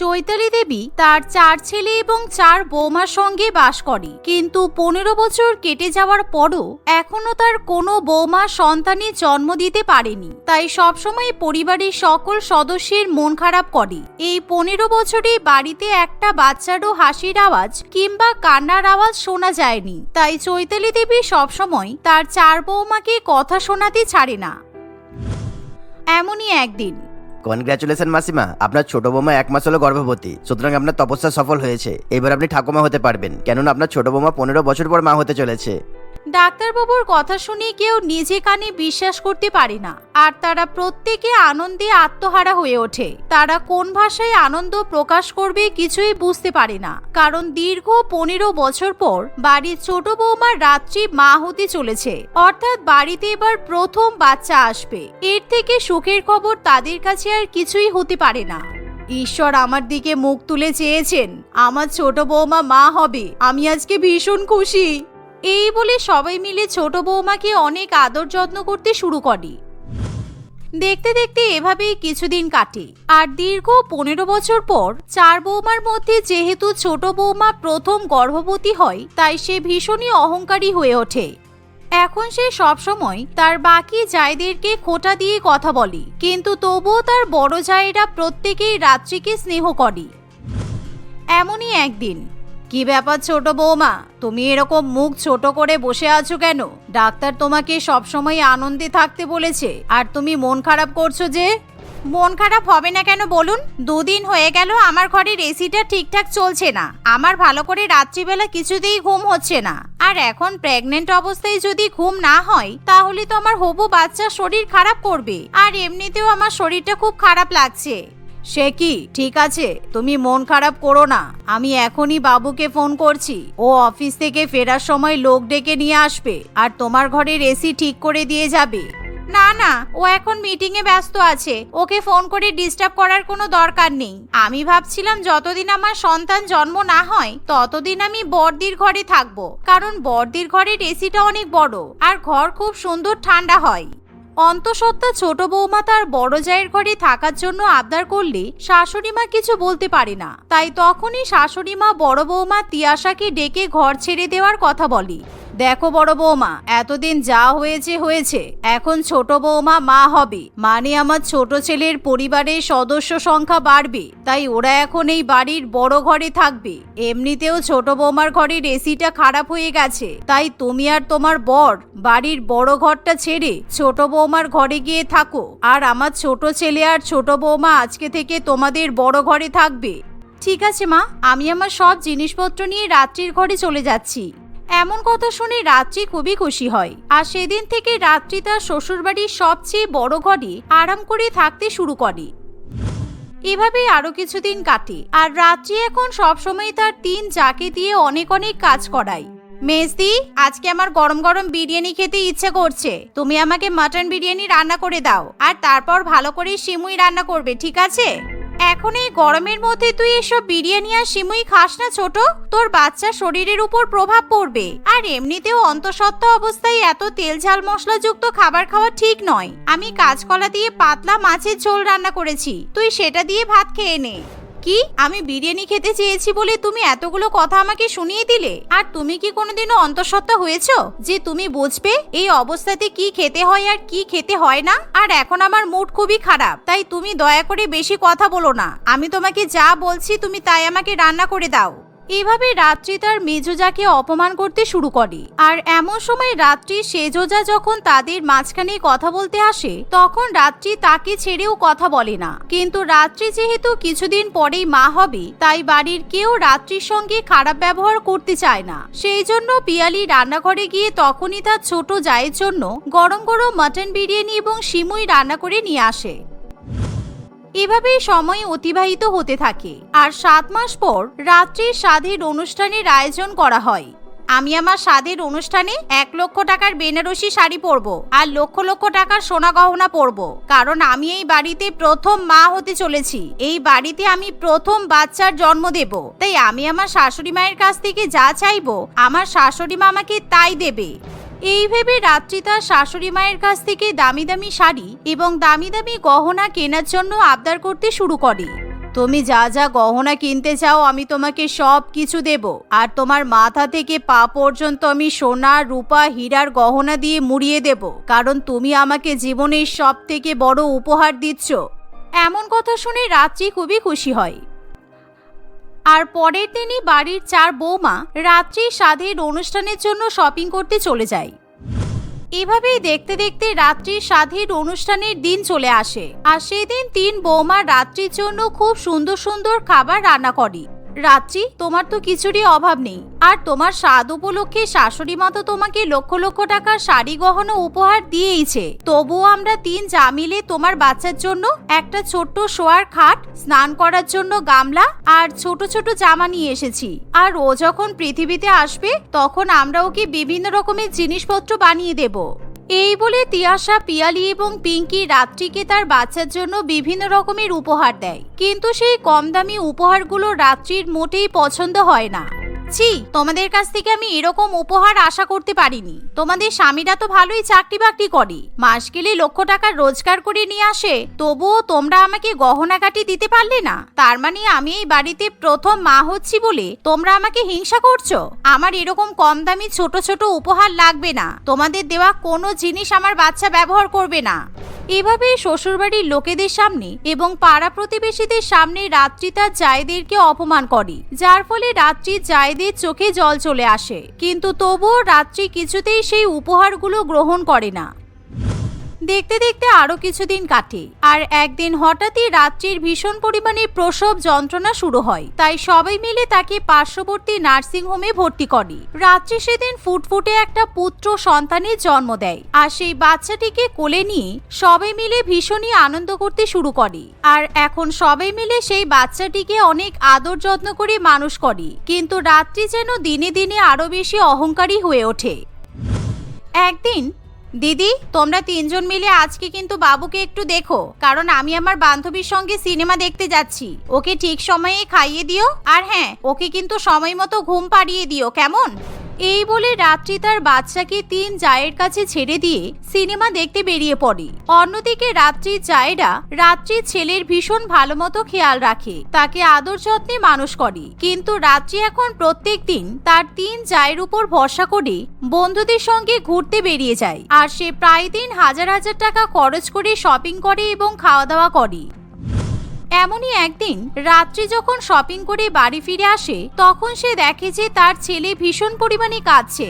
চৈতালি দেবী তার চার ছেলে এবং চার বৌমার সঙ্গে বাস করে। কিন্তু পনেরো বছর কেটে যাওয়ার পরও এখনও তার কোনো বৌমা সন্তানের জন্ম দিতে পারেনি। তাই সবসময় পরিবারের সকল সদস্যের মন খারাপ করে। এই পনেরো বছরে বাড়িতে একটা বাচ্চারও হাসির আওয়াজ কিংবা কান্নার আওয়াজ শোনা যায়নি। তাই চৈতালি দেবী সবসময় তার চার বৌমাকে কথা শোনাতে ছাড়ে না। এমনই একদিন কনগ্রাচুলেশন মাসিমা। আপনার ছোট বৌমা এক মাস হলো গর্ভবতী। সুতরাং আপনার তপস্যা সফল হয়েছে। এবার আপনি ঠাকুমা হতে পারবেন। কেননা আপনার ছোট বৌমা পনেরো বছর পর মা হতে চলেছে। ডাক্তারবাবুর কথা শুনে কেউ নিজে কানে বিশ্বাস করতে পারে না। আর তারা প্রত্যেকে আনন্দে আত্মহারা হয়ে ওঠে। তারা কোন ভাষায় আনন্দ প্রকাশ করবে কিছুই বুঝতে পারে না। কারণ দীর্ঘ পনেরো বছর পর বাড়ির ছোট বৌমার রাত্রি মা হতে চলেছে। অর্থাৎ বাড়িতে এবার প্রথম বাচ্চা আসবে। এর থেকে সুখের খবর তাদের কাছে আর কিছুই হতে পারে না। ঈশ্বর আমার দিকে মুখ তুলে চেয়েছেন, আমার ছোট বৌমা মা হবে। আমি আজকে ভীষণ খুশি। এই বলে সবাই মিলে ছোট বৌমাকে অনেক আদর যত্ন করতে শুরু করে। দেখতে দেখতে এভাবেই কিছুদিন কাটে আর দীর্ঘ পনেরো বছর পর চার বৌমার মধ্যে যেহেতু ছোট বৌমা প্রথম গর্ভবতী হয়, তাই সে ভীষণই অহংকারী হয়ে ওঠে। এখন সে সবসময় তার বাকি জায়দেরকে খোটা দিয়ে কথা বলে, কিন্তু তবুও তার বড় জায়েরা প্রত্যেকেই রাত্রিকে স্নেহ করে। এমনই একদিন কি ব্যাপার ছোট বৌমা? তুমি এরকম মুখ ছোট করে বসে আছো কেন? ডাক্তার তোমাকে সবসময় আনন্দে থাকতে বলেছে। আর তুমি মন খারাপ করছ যে? মন খারাপ হবে না কেন বলুন? দুদিন হয়ে গেল, আমার ঘরের এসিটা ঠিকঠাক চলছে না। আমার ভালো করে রাত্রিবেলা কিছুতেই ঘুম হচ্ছে না। আর এখন প্রেগনেন্ট অবস্থায় যদি ঘুম না হয়, তাহলে তো আমার হবু বাচ্চার শরীর খারাপ করবে। আর এমনিতেও আমার শরীরটা খুব খারাপ লাগছে। সে কি? ঠিক আছে, তুমি মন খারাপ করো না। আমি এখনই বাবুকে ফোন করছি। ও অফিস থেকে ফেরার সময় লোক ডেকে নিয়ে আসবে, আর তোমার ঘরের এসি ঠিক করে দিয়ে যাবে। না না, ও এখন মিটিং এ ব্যস্ত আছে। ওকে ফোন করে ডিস্টার্ব করার কোনো দরকার নেই। আমি ভাবছিলাম যতদিন আমার সন্তান জন্ম না হয়, ততদিন আমি বর্দির ঘরে থাকব। কারণ বর্দির ঘরের এসিটা অনেক বড়, আর ঘর খুব সুন্দর ঠান্ডা হয়। অন্তঃসত্ত্বা ছোট বৌমা তার বড় জায়ের ঘরে থাকার জন্য আবদার করলে শাশুড়ি মা কিছু বলতে পারে না। তাই তখনই শাশুড়ি মা বড় বৌমা তিয়াশাকে ডেকে ঘর ছেড়ে দেওয়ার কথা বলে। দেখো বড় বৌমা, এতদিন যা হয়েছে হয়েছে। এখন ছোট বৌমা মা হবে। মানে আমার ছোট ছেলের পরিবারের সদস্য সংখ্যা বাড়বে। তাই ওরা এখন এই বাড়ির বড় ঘরে থাকবে। এমনিতেও ছোট বৌমার ঘরের এসিটা খারাপ হয়ে গেছে। তাই তুমি আর তোমার বর বাড়ির বড় ঘরটা ছেড়ে ছোট বৌমার ঘরে গিয়ে থাকো। আর আমার ছোট ছেলে আর ছোট বৌমা আজকে থেকে তোমাদের বড় ঘরে থাকবে। ঠিক আছে মা, আমি আমার সব জিনিসপত্র নিয়ে রাত্রির ঘরে চলে যাচ্ছি। এমন কথা শুনে রাত্রি খুবই খুশি হয়। আর সেদিন থেকে রাত্রি তার শ্বশুরবাড়ির সবচেয়ে বড় ঘরে আরাম করে থাকতে শুরু করে। এভাবেই আরও কিছুদিন কাটে আর রাত্রি এখন সবসময় তার তিন জাকে দিয়ে অনেক অনেক কাজ করায়। মেজদি, আজকে আমার গরম গরম বিরিয়ানি খেতে ইচ্ছে করছে। তুমি আমাকে মাটন বিরিয়ানি রান্না করে দাও আর তারপর ভালো করে সিমুই রান্না করবে, ঠিক আছে? এখন এই গরমের মধ্যে তুই এসব বিরিয়ানি আর সিমুই খাস না ছোট। তোর বাচ্চা শরীরের উপর প্রভাব পড়বে। আর এমনিতেও অন্তঃসত্ত্বা অবস্থায় এত তেল ঝাল মশলাযুক্ত খাবার খাওয়া ঠিক নয়। আমি কাঁচকলা দিয়ে পাতলা মাছের ঝোল রান্না করেছি। তুই সেটা দিয়ে ভাত খেয়ে নে। কি? আমি বিরিয়ানি খেতে চেয়েছি বলে তুমি এতগুলো কথা আমাকে শুনিয়ে দিলে। আর তুমি কি কোনোদিনও অন্তঃসত্ত্বা হয়েছো? যে তুমি বুঝবে এই অবস্থাতে কি খেতে হয় আর কি খেতে হয় না? আর এখন আমার মুড খুবই খারাপ, তাই তুমি দয়া করে বেশি কথা বলো না। আমি তোমাকে যা বলছি তুমি তাই আমাকে রান্না করে দাও। এভাবে রাত্রি তার মেজোজাকে অপমান করতে শুরু করে। আর এমন সময় রাত্রি সেজোজা যখন তাদের মাঝখানে কথা বলতে আসে, তখন রাত্রি তাকে ছেড়েও কথা বলে না। কিন্তু রাত্রি যেহেতু কিছুদিন পরেই মা হবে, তাই বাড়ির কেউ রাত্রির সঙ্গে খারাপ ব্যবহার করতে চায় না। সেই জন্য পিয়ালি রান্নাঘরে গিয়ে তখনই তার ছোট জায়ের জন্য গরম গরম মাটন বিরিয়ানি এবং সিমুই রান্না করে নিয়ে আসে। এভাবেই সময় অতিবাহিত হতে থাকে। আর সাত মাস পর রাত্রির স্বাদের অনুষ্ঠানের আয়োজন করা হয়। আমি আমার স্বাদের অনুষ্ঠানে এক লক্ষ টাকার বেনারসি শাড়ি পরবো আর লক্ষ লক্ষ টাকার সোনা গহনা পরব। কারণ আমি এই বাড়িতে প্রথম মা হতে চলেছি। এই বাড়িতে আমি প্রথম বাচ্চার জন্ম দেব। তাই আমি আমার শাশুড়ি মায়ের কাছ থেকে যা চাইব, আমার শাশুড়ি মা আমাকে তাই দেবে। এই ভেবে রাত্রি তার শাশুড়ি মায়ের কাছ থেকে দামি দামি শাড়ি এবং দামি দামি গহনা কেনার জন্য আবদার করতে শুরু করে। তুমি যা যা গহনা কিনতে চাও আমি তোমাকে সব কিছু দেব। আর তোমার মাথা থেকে পা পর্যন্ত আমি সোনা, রূপা, হীরার গহনা দিয়ে মুড়িয়ে দেব। কারণ তুমি আমাকে জীবনের সব থেকে বড় উপহার দিচ্ছ। এমন কথা শুনে রাত্রি খুবই খুশি হয়। আর পরের দিনই বাড়ির চার বৌমা রাত্রি স্বাদের অনুষ্ঠানের জন্য শপিং করতে চলে যায়। এভাবেই দেখতে দেখতে রাত্রির স্বাধীন অনুষ্ঠানের দিন চলে আসে। আর সেদিন তিন বৌমা রাত্রির জন্য খুব সুন্দর সুন্দর খাবার রান্না করে। রাত্রি, তোমার তো কিছুরই অভাব নেই। আর তোমার স্বাদ উপলক্ষে শাশুড়ি মা তো তোমাকে লক্ষ লক্ষ টাকার শাড়ি, গহনা উপহার দিয়েইছে। তবুও আমরা তিন যা মিলে তোমার বাচ্চার জন্য একটা ছোট্ট শোয়ার খাট, স্নান করার জন্য গামলা আর ছোট ছোট জামা নিয়ে এসেছি। আর ও যখন পৃথিবীতে আসবে, তখন আমরা ওকে বিভিন্ন রকমের জিনিসপত্র বানিয়ে দেব। এই বলে তিয়াশা, পিয়ালি এবং পিঙ্কি রাত্রিকে তার বাচ্চার জন্য বিভিন্ন রকমের উপহার দেয়। কিন্তু সেই কম দামি উপহারগুলো রাত্রির মোটেই পছন্দ হয় না। ছি, তোমাদের কাছ থেকে আমি এরকম উপহার আশা করতে পারিনি। তোমাদের স্বামীরা তো ভালোই চাকরি বাকরি করে। মাস গেলে লক্ষ টাকা রোজগার করে নিয়ে আসে, তবুও তোমরা আমাকে গহনা কাটি দিতে পারলে না। তার মানে আমি এই বাড়িতে প্রথম মা হচ্ছি বলে তোমরা আমাকে হিংসা করছ? আমার এরকম কম দামি ছোট ছোট উপহার লাগবে না। তোমাদের দেওয়া কোনো জিনিস আমার বাচ্চা ব্যবহার করবে না। এভাবেই শ্বশুরবাড়ির লোকেদের সামনে এবং পাড়া প্রতিবেশীদের সামনে রাত্রি তার জায়দেরকে অপমান করে, যার ফলে রাত্রি জায়দের চোখে জল চলে আসে। কিন্তু তবুও রাত্রি কিছুতেই সেই উপহারগুলো গ্রহণ করে না। দেখতে দেখতে আরও কিছুদিন কাটে। আর একদিন হঠাৎই রাত্রির ভীষণ পরিমাণে প্রসব যন্ত্রণা শুরু হয়। তাই সবাই মিলে তাকে পার্শ্ববর্তী নার্সিং হোমে ভর্তি করে। রাত্রি সেদিন ফুটফুটে একটা পুত্র সন্তানের জন্ম দেয়। আর সেই বাচ্চাটিকে কোলে নিয়ে সবাই মিলে ভীষণই আনন্দ করতে শুরু করে। আর এখন সবাই মিলে সেই বাচ্চাটিকে অনেক আদর যত্ন করে মানুষ করে। কিন্তু রাত্রি যেন দিনে দিনে আরও বেশি অহংকারী হয়ে ওঠে। একদিন দিদি, তোমরা তিনজন মিলে আজকে কিন্তু বাবুকে একটু দেখো, কারণ আমি আমার বান্ধবীর সঙ্গে সিনেমা দেখতে যাচ্ছি। ওকে ঠিক সময়ে খাইয়ে দিও, আর হ্যাঁ ওকে কিন্তু সময় মতো ঘুম পাড়িয়ে দিও, কেমন? এই বলে রাত্রি তার বাচ্চাকে তিন জায়ের কাছে ছেড়ে দিয়ে সিনেমা দেখতে বেরিয়ে পড়ে। অন্যদিকে রাত্রির জায়েরা রাত্রির ছেলের ভীষণ ভালো মতো খেয়াল রাখে, তাকে আদর যত্নে মানুষ করে। কিন্তু রাত্রি এখন প্রত্যেক দিন তার তিন জায়ের উপর ভরসা করে বন্ধুদের সঙ্গে ঘুরতে বেরিয়ে যায়। আর সে প্রায় দিন হাজার হাজার টাকা খরচ করে শপিং করে এবং খাওয়া দাওয়া করে। এমনই একদিন রাত্রি যখন শপিং করে বাড়ি ফিরে আসে, তখন সে দেখে যে তার ছেলে ভীষণ পরিমাণে কাঁদছে।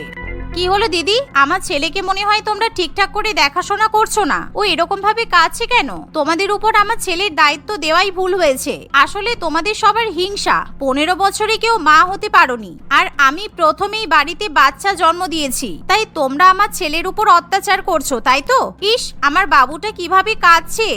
কি হলো দিদি? আমার ছেলেকে মনে হয় তোমরা ঠিকঠাক করে দেখাশোনা করছ না। ও এরকম ভাবে কাঁদছে কেন? তোমাদের উপর আমার ছেলের দায়িত্ব দেওয়াই ভুল হয়েছে। আসলে তোমাদের সবার হিংসা। পনেরো বছরে কেউ মা হতে পারোনি। আর আমি প্রথমেই বাড়িতে বাচ্চা জন্ম দিয়েছি। তাই তোমরা আমার ছেলের উপর অত্যাচার করছ, তাই তো? ইস, আমার বাবুটা কীভাবে কাঁদছে?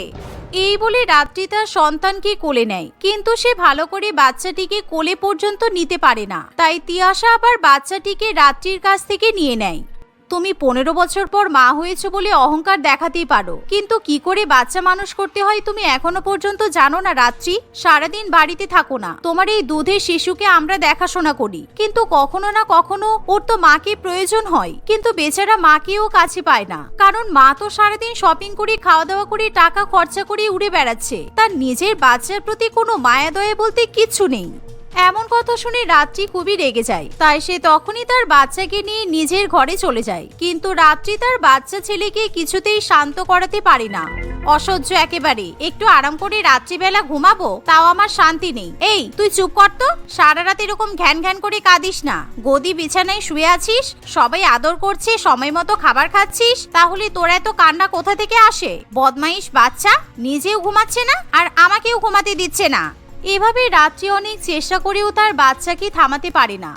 এই বলে রাত্রি তার সন্তানকে কোলে নেয়। কিন্তু সে ভালো করে বাচ্চাটিকে কোলে পর্যন্ত নিতে পারে না। তাই তিয়াসা আবার বাচ্চাটিকে রাত্রির কাছ থেকে নিয়ে নেয়। তুমি পনেরো বছর পর মা হয়েছো বলে অহংকার দেখাতেই পারো। কিন্তু কি করে বাচ্চা মানুষ করতে হয় তুমি এখনও পর্যন্ত জানো না, রাত্রি? সারাদিন বাড়িতে থাকো না। তোমার এই দুধের শিশুকে আমরা দেখাশোনা করি। কিন্তু কখনো না কখনো ওর তো মাকে প্রয়োজন হয়। কিন্তু বেচারা মাকেও কাছে পায় না। কারণ মা তো সারাদিন শপিং করে খাওয়া দাওয়া করে, টাকা খরচা করে উড়ে বেড়াচ্ছে। তার নিজের বাচ্চার প্রতি কোনো মায়া দয়া বলতে কিচ্ছু নেই। এমন কথা শুনে রাত্রি খুবই রেগে যায়। তাই সে তখনই তার বাচ্চাকে নিয়ে নিজের ঘরে চলে যায়। কিন্তু রাত্রি তার বাচ্চা ছেলেকে কিছুতেই শান্ত করাতে পারে না। অসহ্য একেবারে। একটু আরাম করে রাত্রিবেলা ঘুমাবো, তাও আমার শান্তি নেই। এই, তুই চুপ কর তো। সারা রাত এরকম ঘ্যান ঘ্যান করে কাঁদিস না। গদি বিছানায় শুয়ে আছিস? সবাই আদর করছে, সময় মতো খাবার খাচ্ছিস? তাহলে তোর এত কান্না কোথা থেকে আসে? বদমাইশ বাচ্চা। নিজেও ঘুমাচ্ছে না, আর আমাকেও ঘুমাতে দিচ্ছে না। এভাবে রাত্রি অনেক চেষ্টা করেও তার বাচ্চাকে থামাতে পারে না।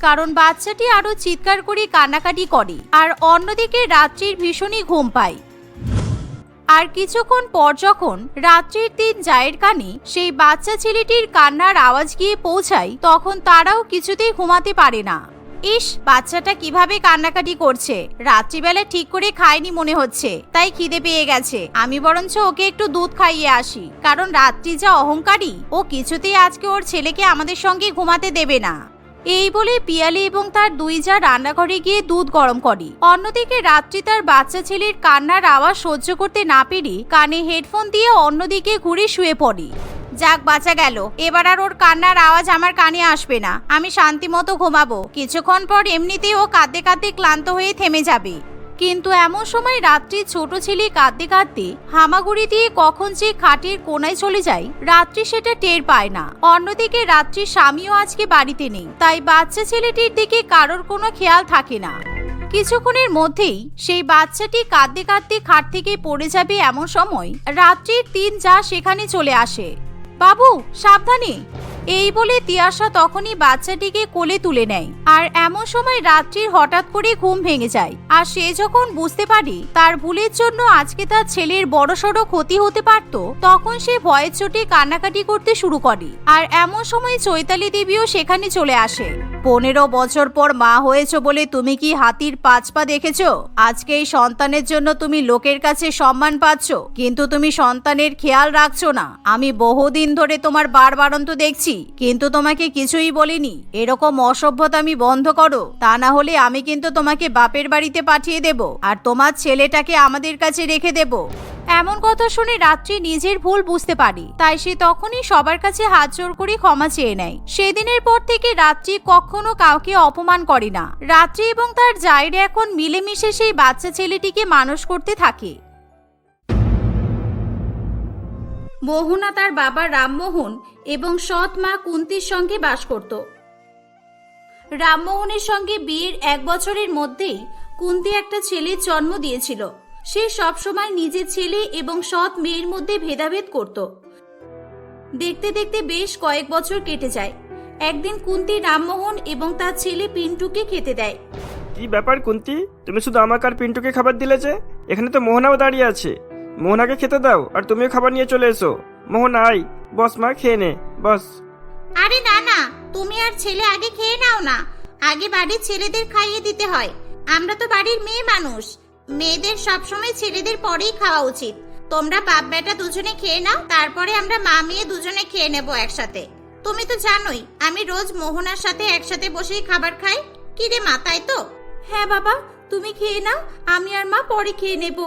কারণ বাচ্চাটি আরও চিৎকার করে কান্নাকাটি করে আর অন্যদিকে রাত্রির ভীষণই ঘুম পায়। আর কিছুক্ষণ পর যখন রাত্রির দিন জায়ের কানে সেই বাচ্চা ছেলেটির কান্নার আওয়াজ গিয়ে পৌঁছায়, তখন তারাও কিছুতেই ঘুমাতে পারে না। ইস, বাচ্চাটা কীভাবে কান্নাকাটি করছে? রাত্রিবেলা ঠিক করে খায়নি মনে হচ্ছে, তাই খিদে পেয়ে গেছে। আমি বরঞ্চ ওকে একটু দুধ খাইয়ে আসি, কারণ রাত্রি যা অহংকারী, ও কিছুতেই আজকে ওর ছেলেকে আমাদের সঙ্গে ঘুমাতে দেবে না। এই বলে পিয়ালি এবং তার দুই যা রান্নাঘরে গিয়ে দুধ গরম করে। অন্যদিকে রাত্রি তার বাচ্চা ছেলের কান্নার আওয়াজ সহ্য করতে না পেরে কানে হেডফোন দিয়ে অন্যদিকে ঘুরে শুয়ে পড়ে। যাক, বাঁচা গেল। এবার আর ওর কান্নার আওয়াজ আমার কানে আসবে না। আমি শান্তি মতো ঘুমাবো। কিছুক্ষণ পর এমনিতেই ও কাঁদতে কাঁদতে ক্লান্ত হয়ে থেমে যাবে। কিন্তু এমন সময় রাত্রি ছোট ছেলে কাঁদতে কাঁদতে হামাগুড়ি দিয়ে কখন যে খাটের কোনায় চলে যায়, রাত্রি সেটা টের পায় না। অন্যদিকে রাত্রির স্বামীও আজকে বাড়িতে নেই। তাই বাচ্চা ছেলেটির দিকে কারোর কোনো খেয়াল থাকে না। কিছুক্ষণের মধ্যেই সেই বাচ্চাটি কাঁদতে কাঁদতে খাট থেকে পড়ে যাবে এমন সময় রাত্রির তিন যা সেখানে চলে আসে। বাবু, সাবধানে। এই বলে তিয়াসা তখনই বাচ্চাটিকে কোলে তুলে নেয়। আর এমন সময় রাত্রির হঠাৎ করে ঘুম ভেঙে যায়। আর সে যখন বুঝতে পারে তার ভুলের জন্য আজকে তার ছেলের বড়সড় ক্ষতি হতে পারত, তখন সে ভয়ের চোটে কান্নাকাটি করতে শুরু করে। আর এমন সময় চৈতালি দেবীও সেখানে চলে আসে। পনেরো বছর পর মা হয়েছ বলে তুমি কি হাতির পাঁচ পা দেখেছ? আজকে এই সন্তানের জন্য তুমি লোকের কাছে সম্মান পাচ্ছ, কিন্তু তুমি সন্তানের খেয়াল রাখছো না। আমি বহুদিন ধরে তোমার বার বারন্ত দেখছি, কিন্তু তোমাকে কিছুই বলিনি। এরকম অসভ্যতা আমি বন্ধ করো। তা না হলে আমি কিন্তু তোমাকে বাপের বাড়িতে পাঠিয়ে দেব, আর তোমার ছেলেটাকে আমাদের কাছে রেখে দেব। এমন কথা শুনে রাত্রি নিজের ভুল বুঝতে পারি, তাই সে তখনই সবার কাছে হাত জোর করে ক্ষমা চেয়ে নেয়। সেদিনের পর থেকে রাত্রি কখনো কাউকে অপমান করে না। রাত্রি এবং তার জায়রে এখন মিলেমিশে সেই বাচ্চা ছেলেটিকে মানুষ করতে থাকে। মোহনা তার বাবা রামমোহন এবং সৎ মা কুন্তির সঙ্গে বাস করত। রামমোহনের সঙ্গে বিয়ের এক বছরের মধ্যেই কুন্তি একটা ছেলের জন্ম দিয়েছিল। সে সবসময় নিজের ছেলে এবং সৎ মেয়ের মধ্যে ভেদাভেদ করত। দেখতে দেখতে বেশ কয়েক বছর কেটে যায়। একদিন কুন্তি রামমোহন এবং তার ছেলে পিন্টুকে খেতে দেয়। কি ব্যাপার কুন্তি? তুমি শুধু আমাকে আর পিন্টুকে খাবার দিলে যে? এখানে তো মোহনাও দাঁড়িয়ে আছে। মোহনাকে খেতে দাও আর তুমিও খাবার নিয়ে চলে এসো। মোহনা আই বস মা খেয়ে নে। বস। আরে না না তুমি আর ছেলে আগে খেয়ে নাও না। আগে বাড়ির ছেলেদের খাইয়ে দিতে হয়। আমরা তো বাড়ির মেয়ে মানুষ। মেয়েদের সবসময় ছেলেদের পরেই খাওয়া উচিত। তোমরা বাপ বেটা দুজনে খেয়ে নাও, তারপরে আমরা মা মেয়ে দুজনে খেয়ে নেব একসাথে। তুমি তো জানোই, আমি রোজ মোহনার সাথে একসাথে বসেই খাবার খাই। কি রে মা, তাই তো? হ্যাঁ বাবা, তুমি খেয়ে নাও, আমি আর মা পরে খেয়ে নেব।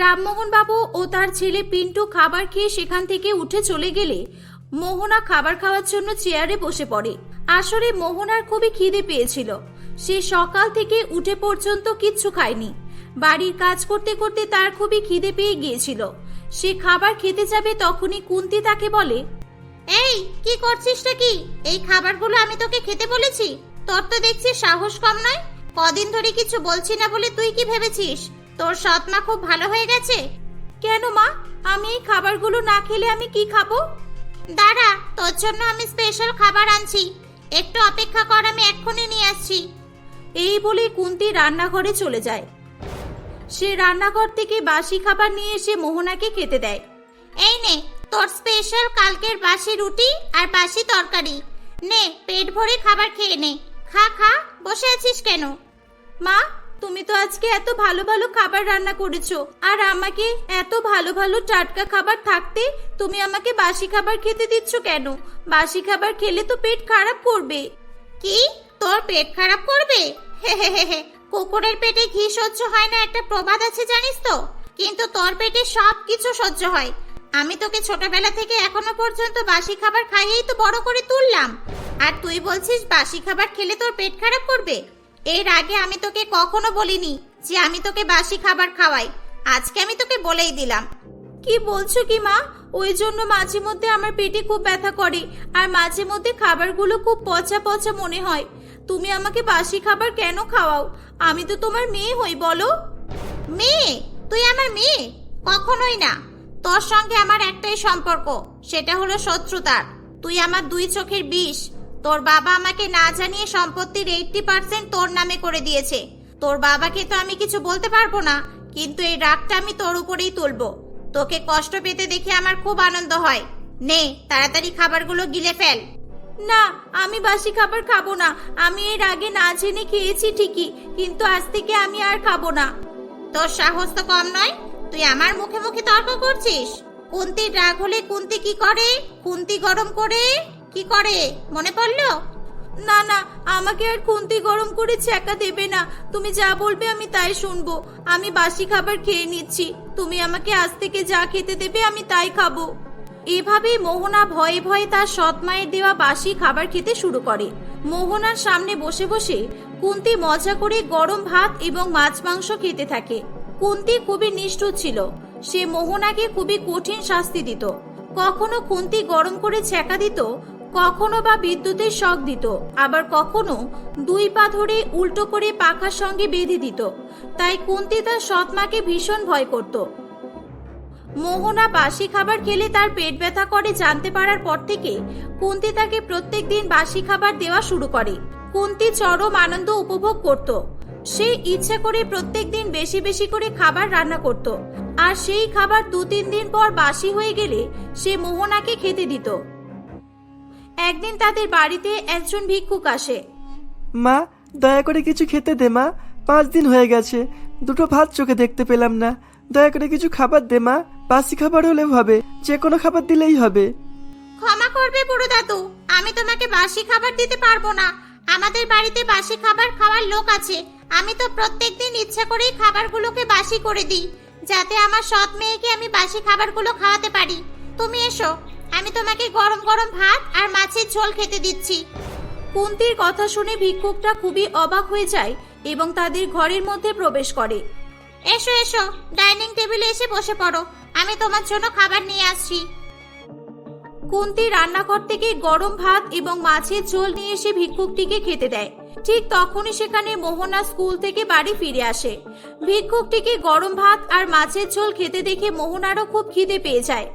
রামমোহন বাবু ও তার ছেলে পিন্টু খাবার খেয়ে সেখান থেকে উঠে চলে গেলে মোহনা খাবার খাওয়ার জন্য চেয়ারে বসে পড়ে। আসলে মোহনার খুবই খিদে পেয়েছিল। সে সকাল থেকে উঠে পর্যন্ত কিচ্ছু খায়নি। বাড়ির কাজ করতে করতে তার খুবই খিদে পেয়ে গিয়েছিল। সে খাবার খেতে যাবে তখনই কুন্তি তাকে বলে এই কি করছিসটা কি? এই খাবারগুলো আমি তোকে খেতে বলেছি। তোর তো দেখছি সাহস কম নয়। কদিন ধরে কিছু বলছি না বলে তুই কি ভেবেছিস? তোর সৎ মা খুব ভালো হয়ে গেছে? কেন মা? আমি এই খাবারগুলো না খেলে আমি কি খাব? দাঁড়া তোর জন্য আমি স্পেশাল খাবার আনছি। একটু অপেক্ষা কর আমি এক্ষুনি নিয়ে আসছি। এই বলে কুন্তি রান্নাঘরে চলে যায়। সে রান্নাঘর থেকে বাসি খাবার নিয়ে এসে মোহনাকে খেতে দেয়। এই নে তোর স্পেশাল কালকের বাসি রুটি আর বাসি তরকারি। নে পেট ভরে খাবার খেয়ে নে। খা খা বসে আছিস কেন? মা তুমি তো আজকে এত ভালো ভালো খাবার রান্না করেছ আর আমাকে এত ভালো ভালো টাটকা খাবার থাকতে তুমি আমাকে বাসি খাবার খেতে দিচ্ছ কেন? বাসি খাবার খেলে তো পেট খারাপ করবে। কি? তোর পেট খারাপ করবে? কুকুরের পেটে ঘি সহ্য হয় না একটা প্রবাদ আছে, জানিস তো? কিন্তু তোর পেটে সব কিছু সহ্য হয়। আমি তোকে ছোটবেলা থেকে এখনও পর্যন্ত বাসি খাবার খাইয়েই তো বড় করে তুললাম। আর তুই বলছিস বাসি খাবার খেলে তোর পেট খারাপ করবে? এর আগে আমি তোকে কখনো বলিনি যে আমি তোকে বাসি খাবার খাওয়াই। আজকে আমি তোকে বলেই দিলাম। কি বলছো কি মা? ওই জন্য মাঝে মধ্যে আমার পেটে খুব ব্যথা করে। আর মাঝে মধ্যে খাবারগুলো খুব পচা পচা মনে হয়। তুমি আমাকে বাসি খাবার কেন খাওয়াও? আমি তো তোমার মেয়ে হই, বলো। মেয়ে? তুই আমার মেয়ে? কখনোই না। তোর সঙ্গে আমার একটাই সম্পর্ক, সেটা হলো শত্রুতার। তুই আমার দুই চোখের বিষ। তোর বাবা আমাকে না জানিয়ে সম্পত্তির এইটটি পার্সেন্ট তোর নামে করে দিয়েছে। তোর বাবাকে তো আমি কিছু বলতে পারব না, কিন্তু এই রাগটা আমি তোর উপরেই তুলবো। তোকে কষ্ট পেতে দেখে আমার খুব আনন্দ হয়। নে, তাড়াতাড়ি খাবারগুলো গিলে ফেল। না আমি বাসি খাবার খাব না। আমি এর আগে না জেনে খেয়েছি ঠিকই কিন্তু আজ থেকে আমি আর খাব না। তোর সাহস তো কম নয়। তুই আমার মুখে মুখে তর্ক করছিস? কুন্তি রাগ হলে কুন্তি কি করে? কুন্তি গরম করে কি করে? মনে পড়ল? না না আমাকে আর খুন্তি গরম করে ছ্যাঁকা দেবে না। তুমি যা বলবে আমি তাই শুনব। আমি বাসি খাবার খেয়ে নিচ্ছি। তুমি আমাকে আজ থেকে যা খেতে দেবে আমি তাই খাব। এভাবে মোহনা ভয়ে ভয়ে তার সৎ মায়ের দেওয়া বাসি খাবার খেতে শুরু করে। মোহনার সামনে বসে বসে কুন্তি মজা করে গরম ভাত এবং মাছ মাংস খেতে থাকে। কুন্তি খুবই নিষ্ঠুর ছিল। সে মোহনাকে খুবই কঠিন শাস্তি দিত। কখনো খুন্তি গরম করে ছেঁকা দিত, কখনো বা বিদ্যুতের শক দিত, আবার কখনো দুই পা ধরে উল্টো করে পাখার সঙ্গে বেঁধে দিত। তাই কুন্তি তার সৎ মাকে ভীষণ ভয় করত। মোহনা বাসি খাবার খেলে তার পেট ব্যথা করে জানতে পারার পর থেকে কুন্তি তাকে প্রত্যেক দিন বাসি খাবার দেওয়া শুরু করে। কুন্তি চরম আনন্দ উপভোগ করত। সে ইচ্ছে করে প্রত্যেক দিন বেশি বেশি করে খাবার রান্না করত। আর সেই খাবার দু তিন দিন পর বাসি হয়ে গেলে সে মোহনাকে খেতে দিত। একদিন তাদের বাড়িতে একজন ভিক্ষুক আসে। মা, দয়া করে কিছু খেতে দে মা। পাঁচ দিন হয়ে গেছে। দুটো ভাত চোখে দেখতে পেলাম না। দয়া করে কিছু খাবার দে মা। বাসি খাবার হলে হবে, যে কোনো খাবার দিলেই হবে। ক্ষমা করবে বুড়ো দাদু, আমি তোমাকে বাসি খাবার দিতে পারব না। আমাদের বাড়িতে বাসি খাবার খাওয়ার লোক আছে। আমি তো প্রত্যেকদিন ইচ্ছা করেই খাবারগুলোকে বাসি করে দিই, যাতে আমার সৎ মেয়েকে আমি বাসি খাবারগুলো খাওয়াতে পারি। তুমি এসো, আমি তোমাকে গরম গরম ভাত আর মাছের ঝোল খেতে দিচ্ছি। কুন্তির কথা শুনে ভিক্ষুকটা খুবই অবাক হয়ে যায় এবং তাদের ঘরের মধ্যে প্রবেশ করে। এসো এসো, ডাইনিং টেবিলে এসে বসে পড়ো। আমি তোমার জন্য খাবার নিয়ে আসছি। কুন্তি রান্নাঘর থেকে গরম ভাত এবং মাছের ঝোল নিয়ে এসে ভিক্ষুকটিকে খেতে দেয়। ঠিক তখনই সেখানে মোহনা স্কুল থেকে বাড়ি ফিরে আসে। ভিক্ষুকটিকে গরম ভাত আর মাছের ঝোল খেতে দেখে মোহনারও খুব খিদে পেয়ে যায়।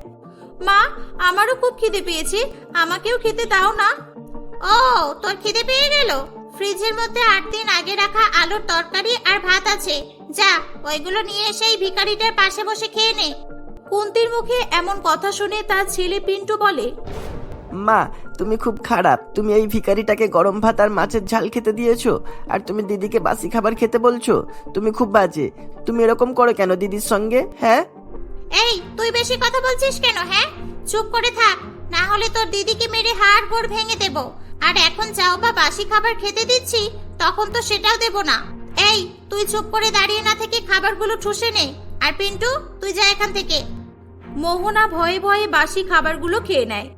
মা, আমারও খুব খিদে পেয়েছে, আমাকেও খেতে দাও না। ও, তোর খিদে পেয়ে গেল? ফ্রিজের মধ্যে আট দিন আগে রাখা আলুর তরকারি আর ভাত আছে। যা, ওইগুলো নিয়ে এসে এই ভিখারিটার পাশে বসে খেয়ে নে। কুন্তির মুখে এমন কথা শুনে তার ছেলে পিন্টু বলে মা তুমি খুব খারাপ। তুমি এই ভিখারিটাকে গরম ভাত আর মাছের ঝাল খেতে দিয়েছ আর তুমি দিদিকে বাসি খাবার খেতে বলছো? তুমি খুব বাজে। তুমি এরকম করো কেন দিদির সঙ্গে হ্যাঁ? এই তুই বেশি কথা বলছিস কেন হ্যাঁ? চুপ করে থাক। না হলে তোর দিদিকে মেরে হাড় গোড় ভেঙে দেব। আর এখন যাও বা বাসি খাবার খেতে দিচ্ছি তখন তো সেটাও দেব না। এই তুই চুপ করে দাঁড়িয়ে না থেকে খাবারগুলো ঠুসে নে। আর পিন্টু, তুই যা এখান থেকে। মোহনা ভয়ে ভয়ে বাসি খাবারগুলো খেয়ে নেয়।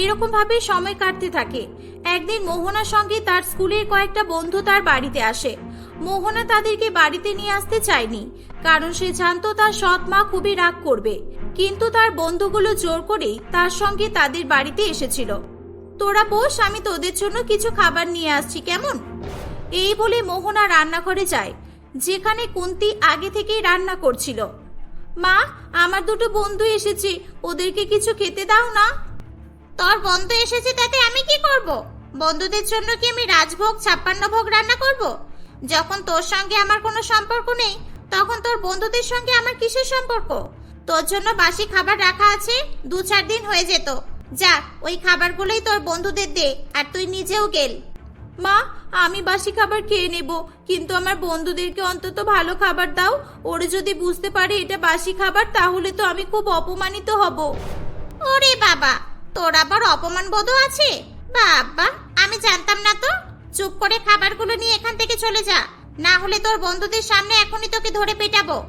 এরকম ভাবে সময় কাটতে থাকে। একদিন মোহনার সঙ্গে তার স্কুলের কয়েকটা বন্ধু তার বাড়িতে আসে। মোহনা তাদেরকে বাড়িতে নিয়ে আসতে চায়নি, কারণ সে জানতো তার সৎ মা খুবই রাগ করবে। কিন্তু তার বন্ধুগুলো জোর করেই তার সঙ্গে তাদের বাড়িতে এসেছিল। তোরা বস, আমি তোদের জন্য কিছু খাবার নিয়ে আসছি, কেমন? এই বলে মোহনা রান্নাঘরে যায়। যেখানে কুন্তি আগে থেকেই রান্না করছিল। মা, আমার দুটো বন্ধু এসেছে, ওদেরকে কিছু খেতে দাও না। তোর বন্ধু এসেছে তাতে আমি কি করব? বন্ধুদের জন্য কি আমি রাজভোগ, ছাপ্পান্ন ভোগ রান্না করব? যখন তোর সঙ্গে আমার কোনো সম্পর্ক নেই, তখন তোর বন্ধুদের সঙ্গে আমার কিসের সম্পর্ক? তোর জন্য বাসি খাবার রাখা আছে দু চার দিন হয়ে যেত। যা, ওই খাবারগুলোই তোর বন্ধুদের দে, আর তুই নিজেও গেল। মা আমি বাসি খাবার খেয়ে নেব কিন্তু আমার বন্ধুদেরকে অন্তত ভালো খাবার দাও। ওরা যদি বুঝতে পারে এটা বাসি খাবার তাহলে তো আমি খুব অপমানিত হব। ওরে বাবা তোর আবার অপমান বোধও আছে? বাবা আমি জানতাম না তো। চুপ করে খাবারগুলো নিয়ে এখান থেকে চলে যা। না হলে তোর বন্ধুদের সামনে এখনই তোকে ধরে পেটাবো।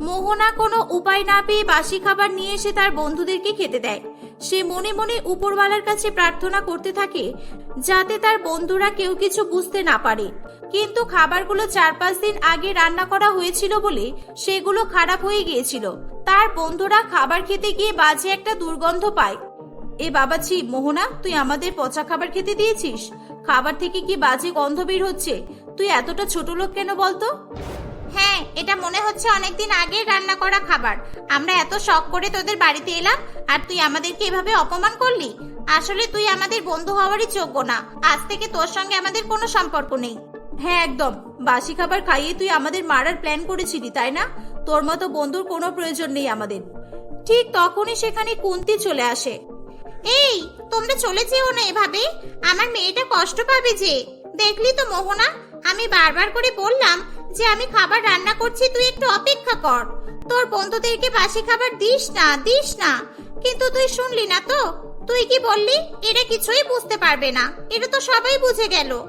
মোহনা কোনো উপায় না পেয়ে বাসি খাবার নিয়ে এসে তার বন্ধুদেরকে খেতে দেয়। সে মনে মনে উপরওয়ালার কাছে প্রার্থনা করতে থাকে যাতে তার বন্ধুরা কেউ কিছু বুঝতে না পারে। কিন্তু খাবারগুলো চার পাঁচ দিন আগে রান্না করা হয়েছিল বলে সেগুলো খারাপ হয়ে গিয়েছিল। তার বন্ধুরা খাবার খেতে গিয়ে বাজে একটা দুর্গন্ধ পায়। এ বাবাজি মোহনা, তুই আমাদের পচা খাবার খেতে দিয়েছিস? খাবার থেকে কি বাজে গন্ধ বের হচ্ছে? তুই এতটা ছোট লোক কেন বলতো? হ্যাঁ এটা মনে হচ্ছে অনেকদিন আগে রান্না করা খাবার। আমরা এত শখ করে তোদের বাড়িতে এলাম, আর তুই আমাদেরকে এভাবে অপমান করলি? আসলে তুই আমাদের বন্ধু হওয়ারই যোগ্য না। আজ থেকে তোর সঙ্গে আমাদের কোনো সম্পর্ক নেই। হ্যাঁ একদম। বাসি খাবার খাইয়ে তুই আমাদের মারার প্ল্যান করেছিলি, তাই না? তোর মতো বন্ধুর কোনো প্রয়োজন নেই আমাদের। ঠিক তখনই সেখানে কুন্তি চলে আসে। এই, তোমরা চলে যেও না এভাবে। আমার মেয়েটা কষ্ট পাবে যে। দেখলি তো মোহনা? আমি বারবার করে বললাম যে আমি খাবার রান্না করছি, তুই একটু অপেক্ষা কর। তোর বন্ধুদেরকে বাসি খাবার দিস না দিস না। কিন্তু তুই শুনলি না তো? তুই কি বললি? এটা কিছুই বুঝতে পারবে না। এটা তো সবাই বুঝে গেল।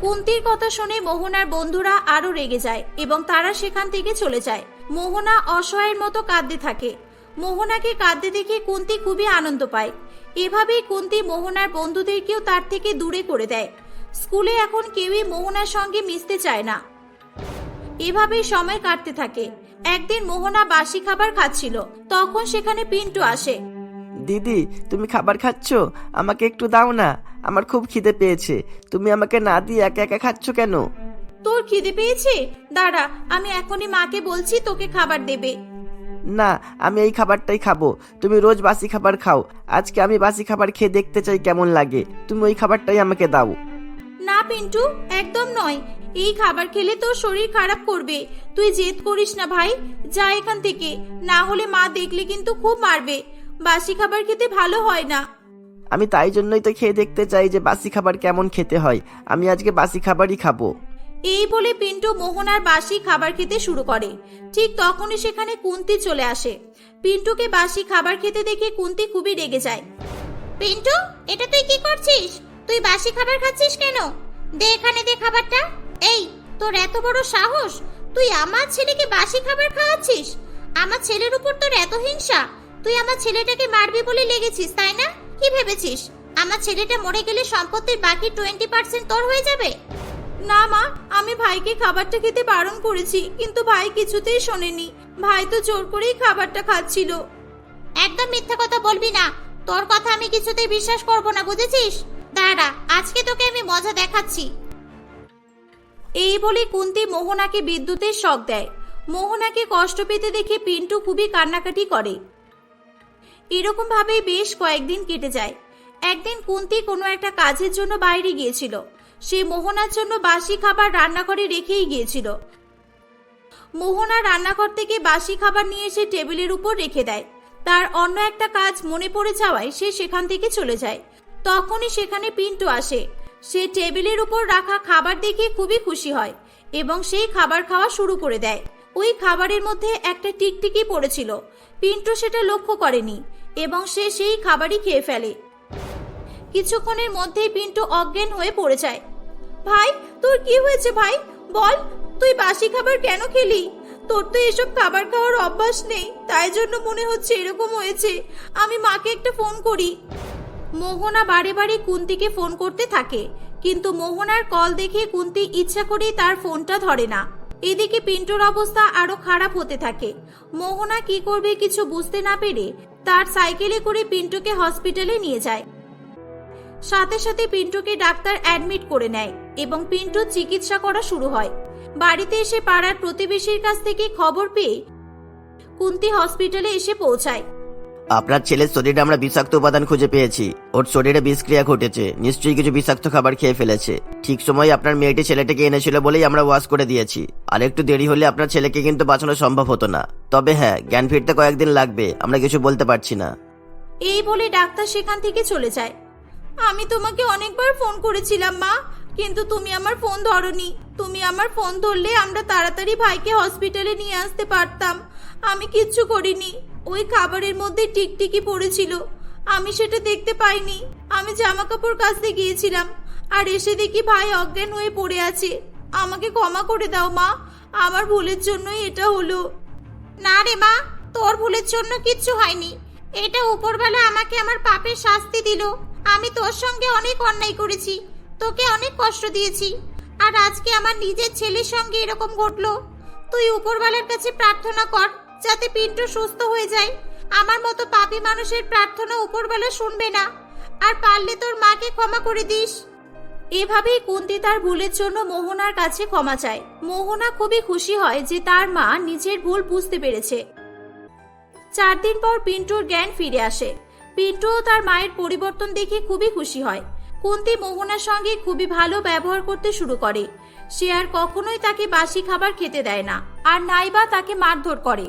কুন্তির কথা শুনে মোহনার বন্ধুরা আরও রেগে যায় এবং তারা সেখান থেকে চলে যায়। মোহনা অসহায়ের মতো কাঁদতে থাকে। মোহনাকে কাঁদতে দেখে কুন্তি খুবই আনন্দ পায়। এভাবেই কুন্তি মোহনার বন্ধুদেরকেও তার থেকে দূরে করে দেয়। স্কুলে এখন কেউই মোহনার সঙ্গে মিশতে চায় না। এভাবেই সময় কাটতে থাকে। একদিন মোহনা বাসি খাবার খাচ্ছিল তখন সেখানে পিন্টু আসে। দিদি তুমি খাবার খাচ্ছ? আমাকে একটু দাও না। আমার খুব খিদে পেয়েছে। তুমি আমাকে না দিয়ে একা একা খাচ্ছ কেন? তোর খিদে পেয়েছে? দাঁড়া আমি এখনই মাকে বলছি তোকে খাবার দেবে। না আমি এই খাবারটাই খাব। তুমি রোজ বাসি খাবার খাও। আজকে আমি বাসি খাবার খেয়ে দেখতে চাই কেমন লাগে। তুমি ওই খাবারটাই আমাকে দাও। না পিন্টু একদম নয়। এই খাবার খেলে তোর শরীর খারাপ করবে। তুই জেদ করিস না ভাই যা এখান থেকে। না হলে মা দেখলে কিন্তু খুব মারবে। বাসি খাবার খেতে ভালো হয় না। আমি তাই জন্যই তো খেয়ে দেখতে চাই যে বাসি খাবার কেমন খেতে হয়। আমি আজকে বাসি খাবারই খাব। এই বলে পিন্টু মোহনার বাসি খাবার খেতে শুরু করে। ঠিক তখনই সেখানে কুন্তি চলে আসে। পিন্টুকে বাসি খাবার খেতে দেখে কুন্তি খুবই রেগে যায়। পিন্টু এটা তুই কি করছিস? তুই বাসি খাবার খাচ্ছিস কেন? দে এখানে দে খাবারটা। এই তোর এত বড় সাহস? তুই আমার ছেলেকে বাসি খাবার খাওয়াচ্ছিস? আমার ছেলের উপর তোর এত হিংসা? তুই আমার ছেলেটাকে মারবি বলে লেগেছিস তাই না? কি ভেবেছিস? আমার ছেলেটা মরে গেলে সম্পত্তির বাকি টোয়েন্টি পার্সেন্ট তোর হয়ে যাবে? না মা আমি ভাইকে খাবারটা খেতে বারণ করেছি কিন্তু ভাই কিছুতেই শোনেনি। ভাই তো জোর করেই খাবারটা খাচ্ছিল। একদম মিথ্যা কথা বলবি না। তোর কথা আমি কিছুতেই বিশ্বাস করব না বুঝেছিস? দাঁড়া, আজকে তোকে আমি মজা দেখাচ্ছি। এই বলে কুন্তি মোহনাকে বিদ্যুতের শক দেয়। মোহনাকে কষ্ট পেতে দেখে পিন্টু খুবই কান্নাকাটি করে। এরকম ভাবেই বেশ কয়েকদিন কেটে যায়। একদিন কুন্তি কোনো একটা কাজের জন্য বাইরে গিয়েছিল। সে মোহনার জন্য বাসি খাবার রান্না করে রেখেই গিয়েছিল। মোহনা রান্নাঘর থেকে বাসি খাবার নিয়ে এসে টেবিলের উপর রেখে দেয়। তার অন্য একটা কাজ মনে পড়ে যাওয়ায় সে সেখান থেকে চলে যায়। তখনই সেখানে পিন্টু আসে। সে টেবিলের উপর রাখা খাবার দেখে খুবই খুশি হয় এবং সেই খাবার খাওয়া শুরু করে দেয়। ওই খাবারের মধ্যে একটা টিকটিকি পড়েছিল। পিন্টু সেটা লক্ষ্য করেনি এবং সে সেই খাবারই খেয়ে ফেলে। কিছুক্ষণের মধ্যেই পিন্টু অজ্ঞান হয়ে পড়ে যায়। ভাই, তোর কি হয়েছে ভাই? বল, তুই বাসি খাবার কেন খেলি? তোর তো এসব খাবার খাওয়ার অভ্যাস নেই। তাই জন্য মনে হচ্ছে এরকম হয়েছে। আমি মাকে একটা ফোন করি। মোহনা বারে বারে কুন্তিকে ফোন করতে থাকে। কিন্তু মোহনার কল দেখে কুন্তি ইচ্ছা করেই তার ফোনটা ধরে না। এদিকে পিন্টুর অবস্থা আরও খারাপ হতে থাকে। মোহনা কি করবে কিছু বুঝতে না পেরে তার সাইকেলে করে পিন্টুকে হসপিটালে নিয়ে যায়। সাথে সাথে পিন্টুকে ডাক্তার অ্যাডমিট করে নেয় এবং পিন্টুর চিকিৎসা করা শুরু হয়। বাড়িতে এসে পাড়ার প্রতিবেশীর কাছ থেকে খবর পেয়ে কুন্তি হসপিটালে এসে পৌঁছায়। আপনার ছেলের শরীরে আমরা বিষাক্ত উপাদান খুঁজে পেয়েছি। ওর শরীরে বিষক্রিয়া ঘটেছে। নিশ্চয়ই কিছু বিষাক্ত খাবার খেয়ে ফেলেছে। ঠিক সময় আপনার মেয়েটি ছেলেটাকে এনেছিল বলেই আমরা ওয়াশ করে দিয়েছি। আর একটু দেরি হলে আপনার ছেলেকে কিন্তু বাঁচানো সম্ভব হতো না। তবে হ্যাঁ জ্ঞান ফিরতে কয়েকদিন লাগবে। আমরা কিছু বলতে পারছি না। এই বলে ডাক্তার সেখান থেকে চলে যায়। আমি তোমাকে অনেকবার ফোন করেছিলাম, মা। কিন্তু তুমি আমার ফোন ধরনি। তুমি আমার ফোন ধরলে আমরা তাড়াতাড়ি ভাইকে হসপিটালে নিয়ে আসতে পারতাম। আমি কিচ্ছু করিনি। ওই খাবারের মধ্যে টিকটিকি পড়েছিল। আমি সেটা দেখতে পাইনি। আমি জামা কাপড় কাচতে গিয়েছিলাম। আর এসে দেখি ভাই অজ্ঞান হয়ে পড়ে আছে। আমাকে ক্ষমা করে দাও, মা। আমার ভুলের জন্যই এটা হলো। না রে, মা, তোর ভুলের জন্য কিচ্ছু হয়নি। এটা উপরবেলা আমাকে আমার পাপের শাস্তি দিল। আমি তোর সঙ্গে অনেক অন্যায় করেছি। তোকে অনেক কষ্ট দিয়েছি। আর আজকে আমার নিজের ছেলের সঙ্গে এরকম ঘটলো। তুই উপরবেলার কাছে প্রার্থনা কর, যাতে পিন্টু সুস্থ হয়ে যায়। আমার মতো পাপী মানুষের প্রার্থনা উপরবেলা শুনবে না। আর পারলে তোর মাকে ক্ষমা করে দিস। এভাবেই কুন্তি তার ভুলের জন্য মোহনার কাছে ক্ষমা চায়। মোহনা খুবই খুশি হয় যে তার মা নিজের ভুল বুঝতে পেরেছে। চার দিন পর পিন্টুর জ্ঞান ফিরে আসে। পিন্টুও তার মায়ের পরিবর্তন দেখে খুবই খুশি হয়। কুন্তি মোহনার সঙ্গে খুবই ভালো ব্যবহার করতে শুরু করে। সে আর কখনোই তাকে বাসি খাবার খেতে দেয় না, আর নাইবা তাকে মারধর করে।